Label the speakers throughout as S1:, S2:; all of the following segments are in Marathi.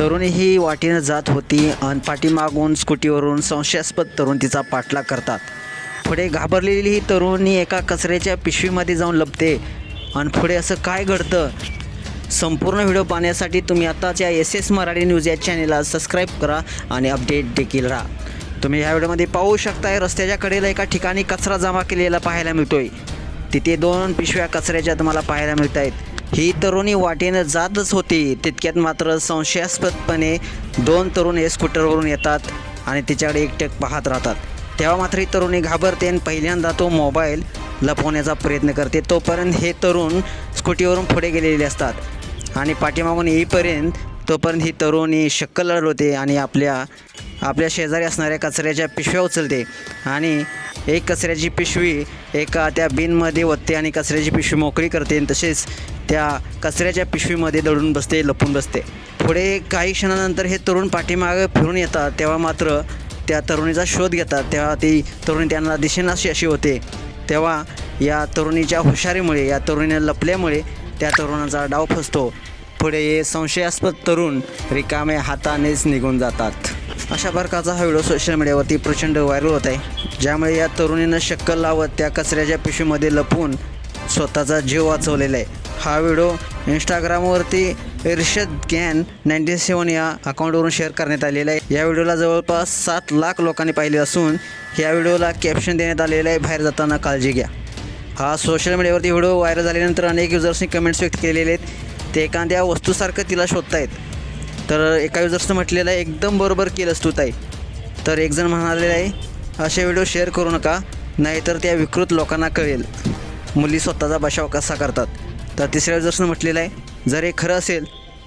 S1: तरुणी ही वाटेनं जात होती आणि पाठीमागून स्कूटीवरून संशयास्पद तरुण तिचा पाठलाग करतात. पुढे घाबरलेली ही तरुणी एका कचऱ्याच्या पिशवीमध्ये जाऊन लपते. आणि पुढे असं काय घडतं? संपूर्ण व्हिडिओ पाहण्यासाठी तुम्ही आत्ताच्या एस एस मराठी न्यूज या चॅनेलला सबस्क्राईब करा आणि अपडेट देखील राहा. तुम्ही ह्या व्हिडिओमध्ये पाहू शकताय रस्त्याच्या कडेला एका ठिकाणी कचरा जमा केलेला पाहायला मिळतोय. तिथे दोन पिशव्या कचऱ्याच्या तुम्हाला पाहायला मिळत आहेत ही तरुणी वाटेनं जातच होती. तितक्यात मात्र संशयास्पदपणे दोन तरुण हे स्कूटरवरून येतात आणि तिच्याकडे एकटेक पाहत राहतात. तेव्हा मात्र ही तरुणी घाबरते आणि पहिल्यांदा तो मोबाईल लपवण्याचा प्रयत्न करते. तोपर्यंत हे तरुण स्कूटीवरून पुढे गेलेले असतात आणि पाठीमागून येईपर्यंत तोपर्यंत ही तरुणी शक्कल लढवते आणि आपल्या आपल्या शेजारी असणाऱ्या कचऱ्याच्या पिशव्या उचलते. आणि एक कचऱ्याची पिशवी एका त्या बिनमध्ये ओतते आणि कचऱ्याची पिशवी मोकळी करते आणि तसेच त्या कचऱ्याच्या पिशवीमध्ये दडून बसते लपून बसते. पुढे काही क्षणानंतर हे तरुण पाठीमागे फिरून येतात. तेव्हा मात्र त्या तरुणीचा शोध घेतात. तेव्हा ती तरुणी त्यांना दिशेनाशी अशी होते. तेव्हा या तरुणीच्या हुशारीमुळे या तरुणीने लपल्यामुळे त्या तरुणाचा डाव फसतो. पुढे हे संशयास्पद तरुण रिकामे हातानेच निघून जातात. अशा प्रकारचा हा व्हिडिओ सोशल मीडियावरती प्रचंड व्हायरल होत आहे. ज्यामुळे या तरुणीनं शक्कल लावत त्या कचऱ्याच्या पिशवीमध्ये लपवून स्वतःचा जीव वाचवलेला आहे. हा व्हिडिओ इंस्टाग्रामवरती इर्षद गॅन नाईन्टी सेवन या अकाउंटवरून शेअर करण्यात आलेला आहे. या व्हिडिओला जवळपास सात लाख लोकांनी पाहिले असून या व्हिडिओला कॅप्शन देण्यात आलेलं आहे. बाहेर जाताना काळजी घ्या. हा सोशल मीडियावरती व्हिडिओ व्हायरल झाल्यानंतर अनेक युजर्सनी कमेंट्स व्यक्त केलेले आहेत. ते एखाद्या वस्तूसारखं तिला शोधतायत. तर एका युजर्सनं म्हटलेलं आहे एकदम बरोबर केलंस तू ताई. तर एकजण म्हणालेलं आहे असे व्हिडिओ शेअर करू नका नाहीतर त्या विकृत लोकांना कळेल. मुली स्वतःचा बचाव कसा करतात. तर तिसऱ्या युजर्सनं म्हटलेलं आहे जर हे खरं असेल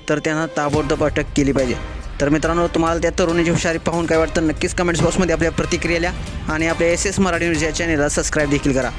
S1: तर त्यांना ताबडतोब अटक केली पाहिजे. तर मित्रांनो तुम्हाला त्या तरुणीची हुशारी पाहून काय वाटतं नक्कीच कमेंट्स बॉक्समध्ये आपल्या प्रतिक्रिया लिहा आणि आपल्या एस एस मराठी न्यूज या चॅनेलला सबस्क्राईब देखील करा.